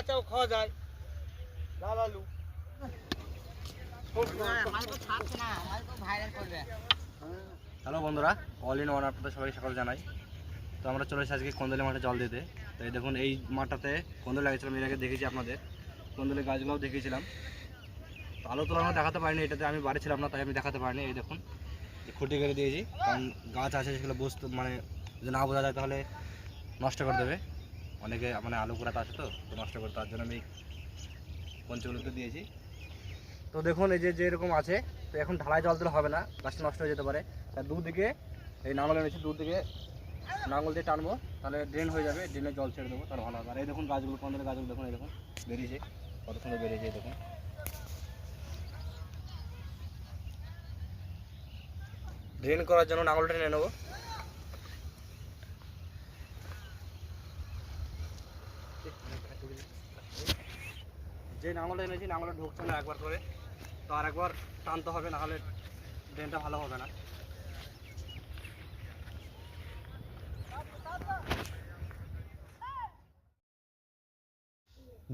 কাঁচাও খাওয়া যায়। লাল আলু হ্যালো বন্ধুরা অল ইন ওয়ান আপনাদের সবাই সকাল জানাই। তো আমরা চলে এসেছি আজকে কন্দলি মাঠে জল দিতে। তো এই দেখুন, এই মাঠটাতে কন্দল লাগিয়েছিলাম, এর আগে দেখেছি আপনাদের। কন্দলের গাছগুলোও দেখিয়েছিলাম। তো আলো তোলানো দেখাতে পারিনি, এটাতে আমি বাড়ি ছিলাম না, তাই আমি দেখাতে পারিনি। এই দেখুন খুঁটি কেটে দিয়েছি, কারণ গাছ আছে, সেগুলো বুঝতে মানে যদি না বোঝা যায় তাহলে নষ্ট করে দেবে। অনেকে মানে আলু কুড়াতে আছে তো তো নষ্ট করে তার জন্য আমি পঞ্চগুলোকে দিয়েছি। তো দেখুন, এই যে যেরকম আছে, তো এখন ঢালাই জল দিলে হবে না গাছটা নষ্ট হয়ে যেতে পারে। তার দুদিকে, এই নাঙল এনেছি, দুদিকে নাঙল দিয়ে টানবো, তাহলে ড্রেন হয়ে যাবে ড্রেনে জল ছেড়ে দেবো, তাহলে ভালো হবে। আর এই দেখুন গাছগুলো, পনেরো গাছগুলো দেখুন, এই দেখুন, বেরিয়েছে, কত সুন্দর বেরিয়েছে দেখুন। ড্রেন করার জন্য নাঙলটা নিয়ে নেব। যে নাঙলটা এনেছি, নাঙলটা ঢুকছে না একবার করে তো আর একবার টানতে হবে, নাহলে ড্রেনটা ভালো হবে না।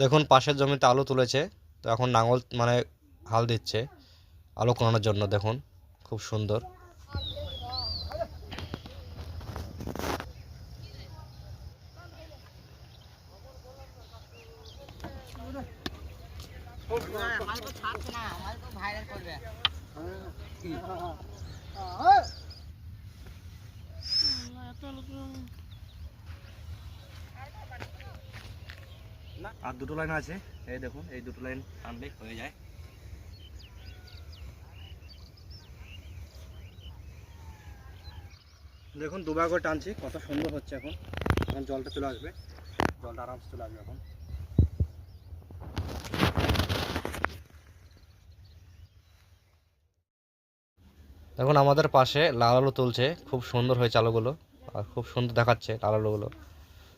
দেখুন, পাশের জমিতে আলু তুলেছে। তো এখন নাঙল মানে হাল দিচ্ছে আলু কোনানোর জন্য, দেখুন, খুব সুন্দর। আর দুটো লাইন আছে। এই দেখুন, এই দুটো লাইন টানলেই হয়ে যায়। দেখুন, দুবার করে টানছি, কত সুন্দর হচ্ছে এখন। এখন জলটা চলে আসবে। জলটা আরামসে চলে আসবে এখন। দেখুন আমাদের পাশে লাল আলু তুলছে। খুব সুন্দর হয়েছে আলুগুলো আর খুব সুন্দর দেখাচ্ছে লাল আলুগুলো।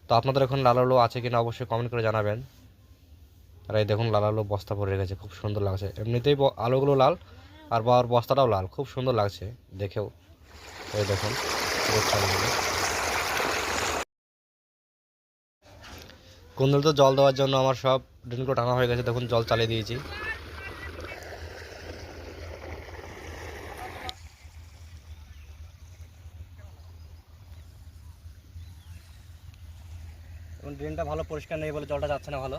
তো আপনাদের এখন লাল আলু আছে কিনা অবশ্যই কমেন্ট করে জানাবেন। আর এই দেখুন লাল আলু বস্তা ভরে রেখেছে খুব সুন্দর লাগছে। এমনিতেই আলুগুলো লাল আর বাবার বস্তাটাও লাল, খুব সুন্দর লাগছে দেখেও। এই দেখুন কুন্দল তো জল দেওয়ার জন্য আমার সব ড্রেনগুলো টানা হয়ে গেছে, দেখুন জল চালিয়ে দিয়েছি। এখন ড্রেনটা ভালো পরিষ্কার নেই বলে জলটা যাচ্ছে না ভালো।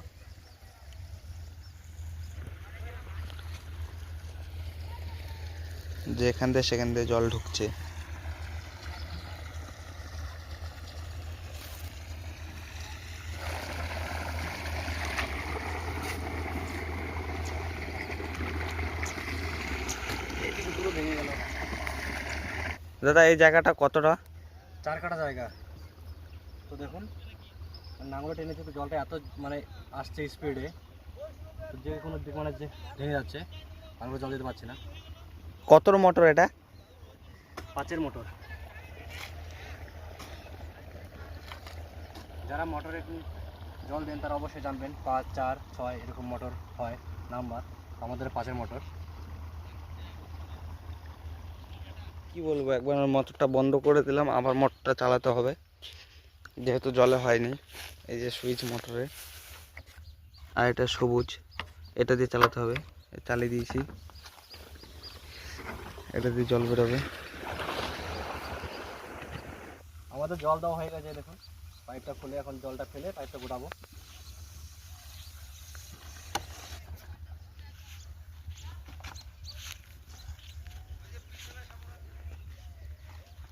যে এখান দিয়ে সেখান দিয়ে জল ঢুকছে। দাদা এই জায়গাটা কতটা? চার কাটা জায়গা। তো দেখুন নাঙ্গলে টেনেছে তো জলটা এত মানে আসছে স্পিডে যে কোনো দিক মানে যে ভেঙে যাচ্ছে আমরা জল দিতে পারছি না। কতর মোটর এটা? পাঁচের মোটর। যারা মোটরে জল দেন তারা অবশ্যই জানবেন পাঁচ চার ছয় এরকম মোটর হয় নাম্বার আমাদের পাঁচের মোটর। কি বলব একবার মোটরটা বন্ধ করে দিলাম আবার মোটরটা চালাতে হবে। যেহেতু জলে হয়নি, এই যে সুইচ মোটরে। আর এটা সবুজ, এটা দিয়ে চালাতে হবে চালিয়ে দিয়েছি। এটা দিয়ে জল বেরোবে। আমাদের জল দেওয়া হয়ে গেছে, দেখুন। পাইপটা খুলে এখন জলটা ফেলে পাইপটা গোটাবো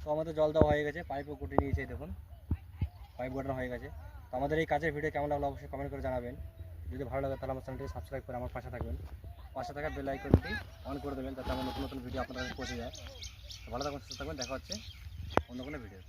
তো আমাদের জল দেওয়া হয়ে গেছে, পাইপও গুটে নিয়েছে, দেখুন। পাইপ গোটানো হয়ে গেছে। তো আমাদের এই কাজের ভিডিও কেমন লাগল অবশ্যই কমেন্ট করে জানাবেন। যদি ভালো লাগে তাহলে আমার চ্যানেলটি সাবস্ক্রাইব করে আমার পাশে থাকবেন। পাশে থাকা বেল আইকনটি অন করে দেবেন যাতে আমার নতুন নতুন ভিডিও আপনার কাছে পৌঁছে যায়। ভালো থাকবেন সুস্থ থাকবেন দেখা হচ্ছে অন্য কোনো ভিডিও